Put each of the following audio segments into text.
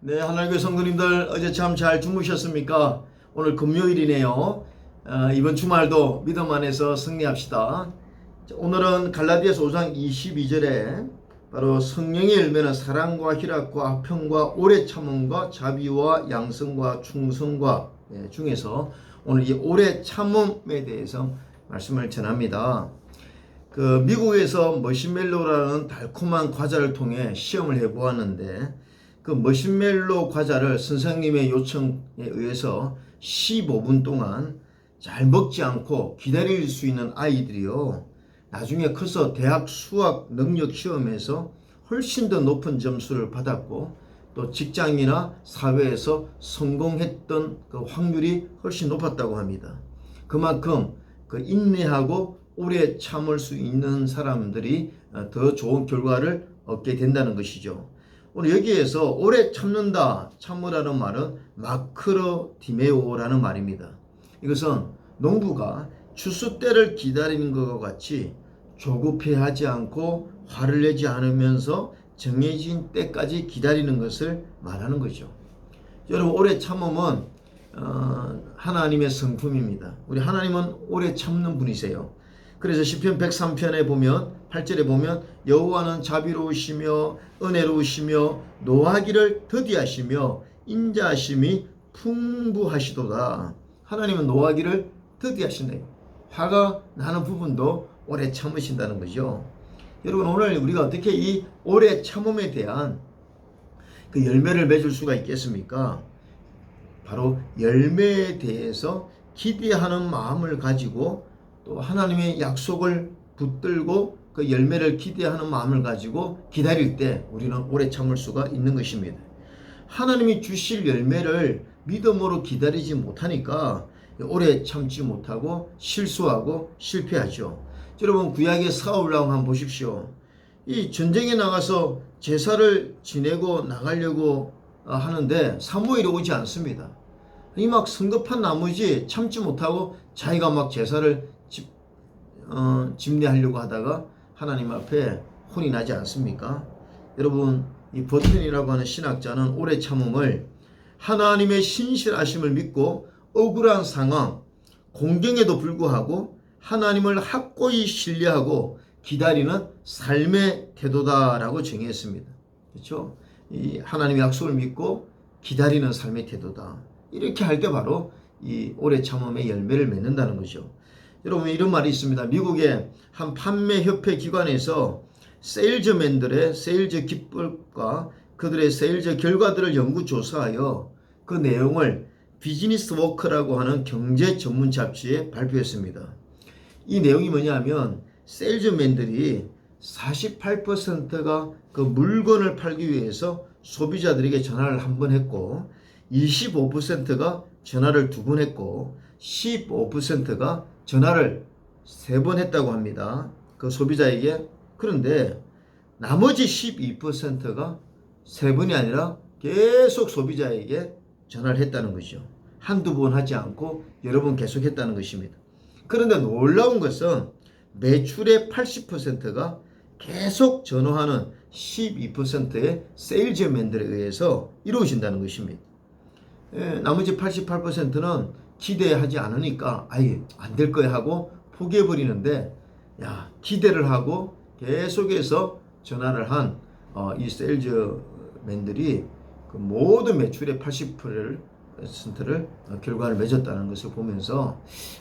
네, 하나님의 성도님들 어제 참 잘 주무셨습니까? 오늘 금요일이네요. 어, 이번 주말도 믿음 안에서 승리합시다. 자, 오늘은 갈라디아서 5장 22절에 바로 성령의 열매는 사랑과 희락과 평과 오래 참음과 자비와 양성과 충성과 예, 중에서 오늘 이 오래 참음에 대해서 말씀을 전합니다. 그 미국에서 머시멜로라는 달콤한 과자를 통해 시험을 해보았는데 그 머시멜로 과자를 선생님의 요청에 의해서 15분 동안 잘 먹지 않고 기다릴 수 있는 아이들이요. 나중에 커서 대학 수학 능력 시험에서 훨씬 더 높은 점수를 받았고 또 직장이나 사회에서 성공했던 그 확률이 훨씬 높았다고 합니다. 그만큼 그 인내하고 오래 참을 수 있는 사람들이 어, 더 좋은 결과를 얻게 된다는 것이죠. 오늘 여기에서 오래 참는다, 참으라는 말은 마크로 디메오라는 말입니다. 이것은 농부가 추수 때를 기다리는 것과 같이 조급해하지 않고 화를 내지 않으면서 정해진 때까지 기다리는 것을 말하는 거죠. 여러분 오래 참음은 어, 하나님의 성품입니다. 우리 하나님은 오래 참는 분이세요. 그래서 시편 103편에 보면 8절에 보면 여호와는 자비로우시며 은혜로우시며 노하기를 더디하시며 인자하심이 풍부하시도다. 하나님은 노하기를 더디하시네요. 화가 나는 부분도 오래 참으신다는 거죠. 여러분 오늘 우리가 어떻게 이 오래 참음에 대한 그 열매를 맺을 수가 있겠습니까? 바로 열매에 대해서 기대하는 마음을 가지고 또 하나님의 약속을 붙들고 그 열매를 기대하는 마음을 가지고 기다릴 때 우리는 오래 참을 수가 있는 것입니다. 하나님이 주실 열매를 믿음으로 기다리지 못하니까 오래 참지 못하고 실수하고 실패하죠. 여러분 구약의 사울 왕 한번 보십시오. 이 전쟁에 나가서 제사를 지내고 나가려고 어, 하는데 사무엘이 오지 않습니다. 이 막 성급한 나머지 참지 못하고 자기가 막 제사를 집, 어, 집례하려고 하다가 하나님 앞에 혼이 나지 않습니까? 여러분 이 버튼이라고 하는 신학자는 오래 참음을 하나님의 신실하심을 믿고 억울한 상황, 공경에도 불구하고 하나님을 확고히 신뢰하고 기다리는 삶의 태도다라고 정의했습니다. 그렇죠? 이 하나님의 약속을 믿고 기다리는 삶의 태도다. 이렇게 할 때 바로 이 오래 참음의 열매를 맺는다는 거죠. 여러분 이런 말이 있습니다. 미국의 한 판매 협회 기관에서 세일즈맨들의 세일즈 기법과 그들의 세일즈 결과들을 연구 조사하여 그 내용을 비즈니스 워크라고 하는 경제 전문 잡지에 발표했습니다. 이 내용이 뭐냐면 세일즈맨들이 48%가 그 물건을 팔기 위해서 소비자들에게 전화를 한 번 했고 25%가 전화를 두 번 했고 15%가 전화를 세 번 했다고 합니다. 그 소비자에게 그런데 나머지 12%가 세 번이 아니라 계속 소비자에게 전화를 했다는 것이죠. 한두 번 하지 않고 여러 번 계속 했다는 것입니다. 그런데 놀라운 것은 매출의 80%가 계속 전화하는 12%의 세일즈맨들에 의해서 이루어진다는 것입니다. 예, 나머지 88%는 기대하지 않으니까 아예 안 될 거야 하고 포기해 버리는데 야 기대를 하고 계속해서 전화를 한이 어, 세일즈맨들이 그 모든 매출의 80%를 퍼센트를 어, 결과를 맺었다는 것을 보면서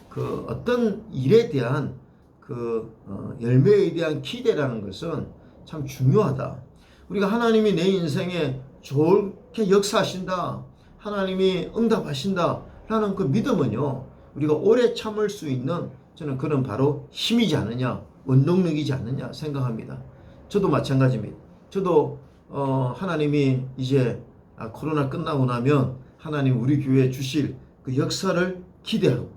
그 어떤 일에 대한 그 어, 열매에 대한 기대라는 것은 참 중요하다. 우리가 하나님이 내 인생에 좋게 역사하신다. 하나님이 응답하신다. 라는 그 믿음은요. 우리가 오래 참을 수 있는 저는 그런 바로 힘이지 않느냐. 원동력이지 않느냐 생각합니다. 저도 마찬가지입니다. 저도 어, 하나님이 이제 아, 코로나 끝나고 나면 하나님 우리 교회에 주실 그 역사를 기대하고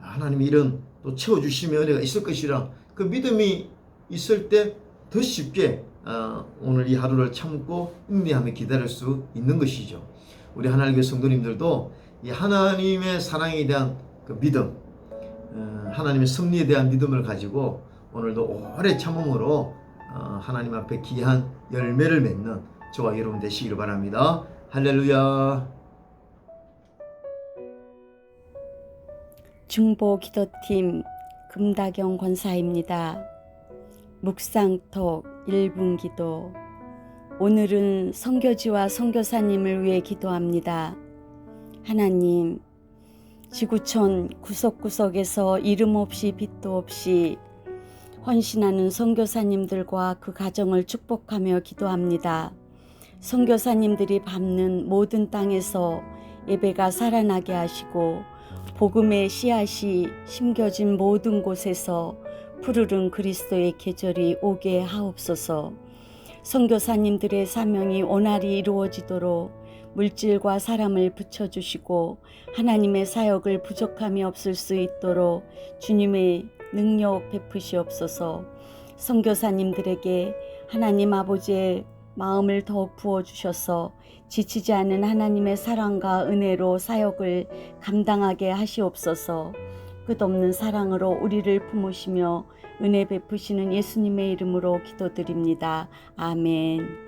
하나님이 이런 또 채워주시면 은혜가 있을 것이라 그 믿음이 있을 때 더 쉽게 어, 오늘 이 하루를 참고 인내하며 기다릴 수 있는 것이죠. 우리 하나님의 성도님들도 이 하나님의 사랑에 대한 그 믿음, 어, 하나님의 섭리에 대한 믿음을 가지고 오늘도 오래 참음으로 어, 하나님 앞에 귀한 열매를 맺는 저와 여러분 되시기를 바랍니다. 할렐루야. 중보 기도팀 금다경 권사입니다. 묵상톡 1분 기도 오늘은 선교지와 선교사님을 위해 기도합니다. 하나님, 지구촌 구석구석에서 이름 없이 빛도 없이 헌신하는 선교사님들과 그 가정을 축복하며 기도합니다. 선교사님들이 밟는 모든 땅에서 예배가 살아나게 하시고 복음의 씨앗이 심겨진 모든 곳에서 푸르른 그리스도의 계절이 오게 하옵소서. 선교사님들의 사명이 원활히 이루어지도록 물질과 사람을 붙여주시고 하나님의 사역을 부족함이 없을 수 있도록 주님의 능력 베푸시옵소서. 선교사님들에게 하나님 아버지의 마음을 더욱 부어주셔서 지치지 않는 하나님의 사랑과 은혜로 사역을 감당하게 하시옵소서. 끝없는 사랑으로 우리를 품으시며 은혜 베푸시는 예수님의 이름으로 기도드립니다. 아멘.